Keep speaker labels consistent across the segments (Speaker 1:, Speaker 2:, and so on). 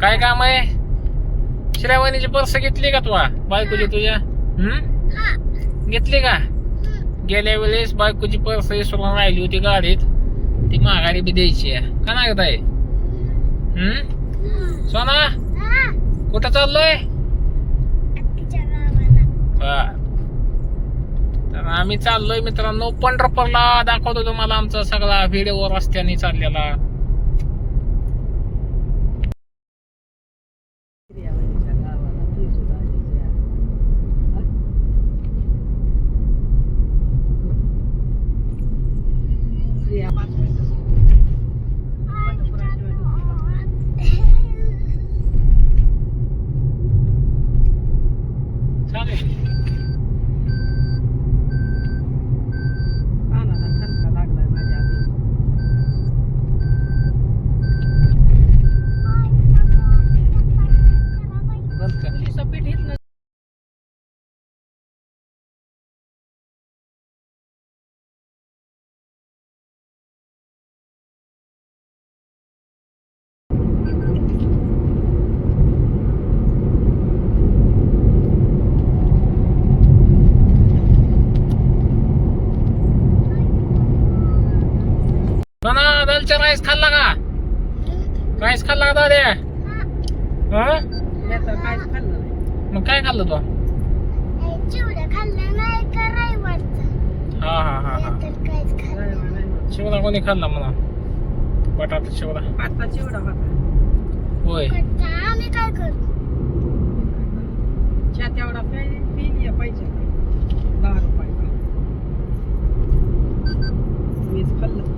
Speaker 1: काय
Speaker 2: काम आहे? श्रावणीची पर्स घेतली का तुला बायकोची तुझ्या? हम्म? घेतली का. गेल्या वेळेस बायकोची पर्स विसरून राहिली होती गाडीत. ती माघारी बी द्यायची आहे. का नाही गं ताई? हम्म? सोना? कुठं चाललोय? तर आम्ही चाललोय मित्रांनो. पंढरपूरला दाखवतो तुम्हाला आमचा सगळा व्हिडिओ रस्त्याने चाललेला. सोना दालचा राईस खाल्ला का? राईस खाल्ला का दाद्या? हा? मग काय खाल्लं तू?
Speaker 1: चिवडा
Speaker 2: हा हा हा हा. शिवला कोणी खाल्ला म्हणा? बटाटा शिवला होय.
Speaker 1: कच्चा आम्ही काय करू?
Speaker 3: तेवढा पिली पाहिजे दहा रुपयाचा वीस खाल्लं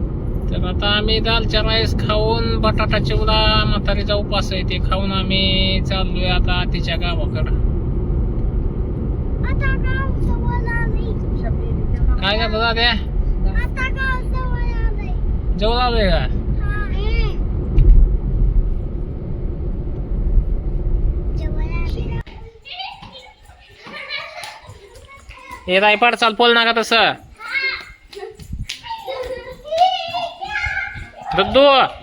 Speaker 2: तर आता आम्ही दालचा राईस खाऊन बटाटा चिवडा म्हातारीचा उपास आहे ते खाऊन आम्ही चाललोय आता तिच्या गावाकडं. काय झालं दाद्या?
Speaker 1: जवळ आलंय
Speaker 2: का?
Speaker 1: हा जवळ आलंय
Speaker 2: हे राय पड चाल पोल नका तसं. Додо!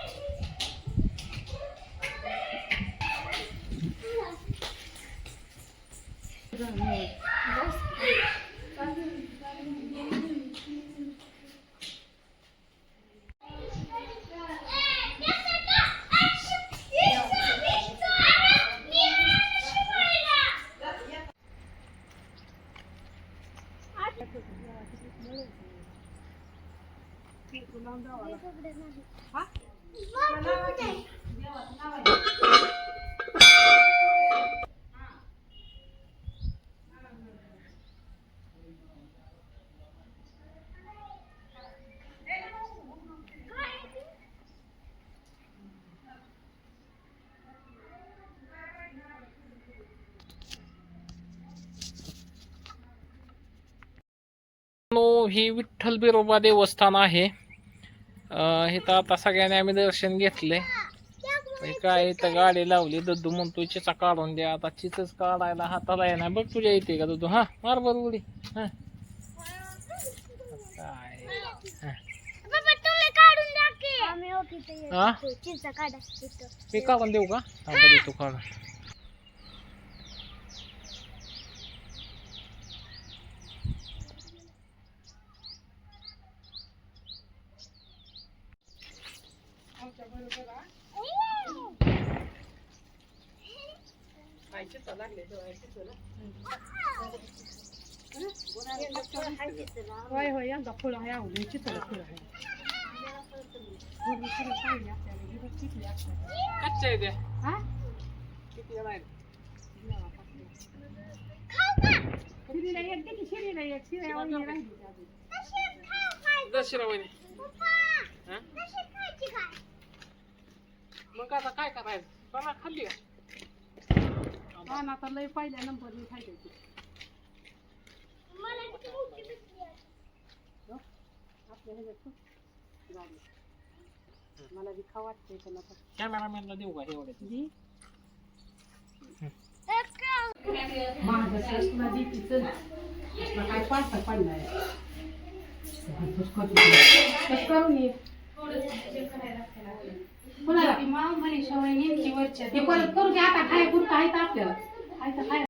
Speaker 2: नो ही विठ्ठल बिरोबा देवस्थान आहे. अं, इथं आता सगळ्यांनी आम्ही दर्शन घेतले. हे काय इथं गाडी लावली दद्दू म्हणतो चिचा काढून द्या. आता चिचच काढायला हाताला येणार बघ तुझ्या इथे का दद्दू हा मार बर उडी. हा. काय? हा.
Speaker 1: बाबा तुम्ही काढून द्या की. आम्ही ओके ते
Speaker 2: हा?
Speaker 1: चिंचा काढा इथं.
Speaker 2: मी काढून देऊ का? हा बघ तू काढून
Speaker 3: खायचे तर लागले जेवायचे तुला होय होय यंदा फुलं आहे आवडली चित्र फुलं आहे ही
Speaker 2: कच्चे ते.
Speaker 3: हा?
Speaker 2: किती नाही
Speaker 3: शिरीला एक शिरीला एक. वहिनी राहिली.
Speaker 2: दशरा वहिनी. हा? मग आता काय करायचं? चला खाल्ली का?
Speaker 3: हा ना आता लय पहिल्या नंबरने खायचं
Speaker 1: आहे.
Speaker 3: आपल्या ह्याच्यात खूप गाडी. मला बी खा वाटते पण. आता
Speaker 2: कॅमेरामॅनला देऊ का एवढे?
Speaker 3: जी?
Speaker 1: एक
Speaker 3: माझं शेष तुला देते चल तुला काय पाडता पडलाय कस करून ये. कोणाला ते परत करू की आता खाय पुरतं आहे आपल्याला. आहे तर खाय.